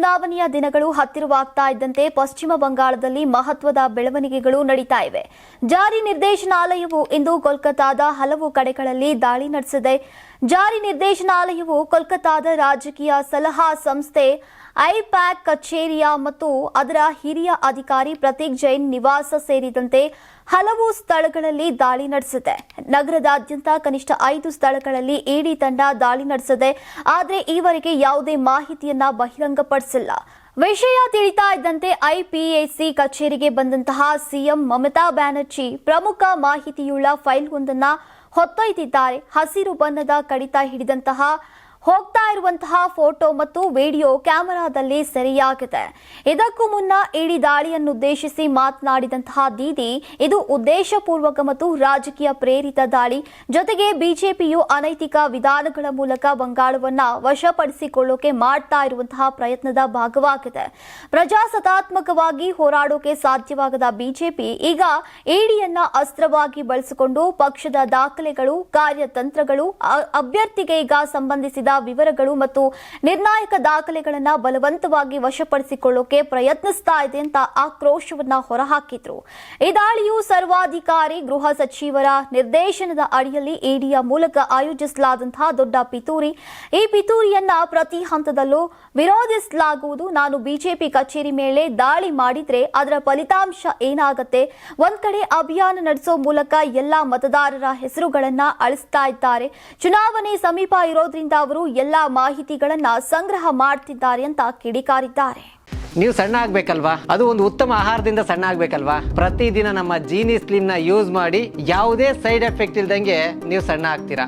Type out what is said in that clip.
ಚುನಾವಣೆಯ ದಿನಗಳು ಹತ್ತಿರವಾಗ್ತಾ ಇದ್ದಂತೆ ಪಶ್ಚಿಮ ಬಂಗಾಳದಲ್ಲಿ ಮಹತ್ವದ ಬೆಳವಣಿಗೆಗಳು ನಡೀತಾ ಇವೆ. ಜಾರಿ ನಿರ್ದೇಶನಾಲಯವು ಇಂದು ಕೋಲ್ಕತ್ತಾದ ಹಲವು ಕಡೆಗಳಲ್ಲಿ ದಾಳಿ ನಡೆಸಿದೆ. ಜಾರಿ ನಿರ್ದೇಶನಾಲಯವು ಕೋಲ್ಕತ್ತಾದ ರಾಜಕೀಯ ಸಲಹಾ ಸಂಸ್ಥೆ ಐಪ್ಯಾಕ್ ಕಚೇರಿಯ ಮತ್ತು ಅದರ ಹಿರಿಯ ಅಧಿಕಾರಿ ಪ್ರತೀಕ್ ಜೈನ್ ನಿವಾಸ ಸೇರಿದಂತೆ ಹಲವು ಸ್ಥಳಗಳಲ್ಲಿ ದಾಳಿ ನಡೆಸಿದೆ. ನಗರದಾದ್ಯಂತ ಕನಿಷ್ಠ ಐದು ಸ್ಥಳಗಳಲ್ಲಿ ಇಡಿ ತಂಡ ದಾಳಿ ನಡೆಸಿದೆ. ಆದರೆ ಈವರೆಗೆ ಯಾವುದೇ ಮಾಹಿತಿಯನ್ನ ಬಹಿರಂಗಪಡಿಸಿಲ್ಲ. ವಿಷಯ ತಿಳಿತಾ ಇದ್ದಂತೆ ಐಪಿಎಸಿ ಕಚೇರಿಗೆ ಬಂದಂತಹ ಸಿಎಂ ಮಮತಾ ಬ್ಯಾನರ್ಜಿ ಪ್ರಮುಖ ಮಾಹಿತಿಯುಳ್ಳ ಫೈಲ್ ಒಂದನ್ನ ಹೊತ್ತೊಯ್ದಿದ್ದಾರೆ. ಹಸಿರು ಬಣ್ಣದ ಕಡಿತ ಹಿಡಿದಂತಹ ಹೋಗ್ತಾ ಇರುವಂತಹ ಫೋಟೋ ಮತ್ತು ವಿಡಿಯೋ ಕ್ಯಾಮೆರಾದಲ್ಲಿ ಸೆರೆಯಾಗಿದೆ. ಇದಕ್ಕೂ ಮುನ್ನ ಇಡೀ ದಾಳಿಯನ್ನುದ್ದೇಶಿಸಿ ಮಾತನಾಡಿದಂತಹ ದೀದಿ, ಇದು ಉದ್ದೇಶಪೂರ್ವಕ ಮತ್ತು ರಾಜಕೀಯ ಪ್ರೇರಿತ ದಾಳಿ. ಜೊತೆಗೆ ಬಿಜೆಪಿಯು ಅನೈತಿಕ ವಿಧಾನಗಳ ಮೂಲಕ ಬಂಗಾಳವನ್ನ ವಶಪಡಿಸಿಕೊಳ್ಳೋಕೆ ಮಾಡ್ತಾ ಇರುವಂತಹ ಪ್ರಯತ್ನದ ಭಾಗವಾಗಿದೆ. ಪ್ರಜಾಸತ್ತಾತ್ಮಕವಾಗಿ ಹೋರಾಡೋಕೆ ಸಾಧ್ಯವಾಗದ ಬಿಜೆಪಿ ಈಗ ಇಡಿಯನ್ನ ಅಸ್ತ್ರವಾಗಿ ಬಳಸಿಕೊಂಡು ಪಕ್ಷದ ದಾಖಲೆಗಳು, ಕಾರ್ಯತಂತ್ರಗಳು ಅಭ್ಯರ್ಥಿಗೆ ಈಗ ಸಂಬಂಧಿಸಿದ ವಿವರಗಳು ಮತ್ತು ನಿರ್ಣಾಯಕ ದಾಖಲೆಗಳನ್ನು ಬಲವಂತವಾಗಿ ವಶಪಡಿಸಿಕೊಳ್ಳೋಕೆ ಪ್ರಯತ್ನಿಸ್ತಾ ಇದೆ ಅಂತ ಆಕ್ರೋಶವನ್ನ ಹೊರಹಾಕಿದ್ರು. ಈ ದಾಳಿಯು ಸರ್ವಾಧಿಕಾರಿ, ಗೃಹ ಸಚಿವರ ನಿರ್ದೇಶನದ ಅಡಿಯಲ್ಲಿ ಇಡಿಯ ಮೂಲಕ ಆಯೋಜಿಸಲಾದಂತಹ ದೊಡ್ಡ ಪಿತೂರಿ. ಈ ಪಿತೂರಿಯನ್ನ ಪ್ರತಿ ಹಂತದಲ್ಲೂ ವಿರೋಧಿಸಲಾಗುವುದು. ನಾನು ಬಿಜೆಪಿ ಕಚೇರಿ ಮೇಲೆ ದಾಳಿ ಮಾಡಿದ್ರೆ ಅದರ ಫಲಿತಾಂಶ ಏನಾಗುತ್ತೆ? ಒಂದ್ ಕಡೆ ಅಭಿಯಾನ ನಡೆಸೋ ಮೂಲಕ ಎಲ್ಲಾ ಮತದಾರರ ಹೆಸರುಗಳನ್ನ ಅಳಿಸ್ತಾ ಇದ್ದಾರೆ. ಚುನಾವಣೆ ಸಮೀಪ ಇರೋದ್ರಿಂದ ಅವರು ಎಲ್ಲ ಮಾಹಿತಿಗಳನ್ನ ಸಂಗ್ರಹ ಮಾಡ್ತಿದ್ದಾರೆ ಅಂತ ಕಿಡಿಕಾರಿದ್ದಾರೆ. ನೀವು ಸಣ್ಣ ಆಗ್ಬೇಕಲ್ವಾ? ಅದು ಒಂದು ಉತ್ತಮ ಆಹಾರದಿಂದ ಸಣ್ಣ ಆಗ್ಬೇಕಲ್ವಾ? ಪ್ರತಿದಿನ ನಮ್ಮ ಜೀನಿ ಸ್ಲಿಮ್ನ ಯೂಸ್ ಮಾಡಿ ಯಾವುದೇ ಸೈಡ್ ಎಫೆಕ್ಟ್ ಇಲ್ದಂಗೆ ನೀವು ಸಣ್ಣ ಆಗ್ತೀರಾ?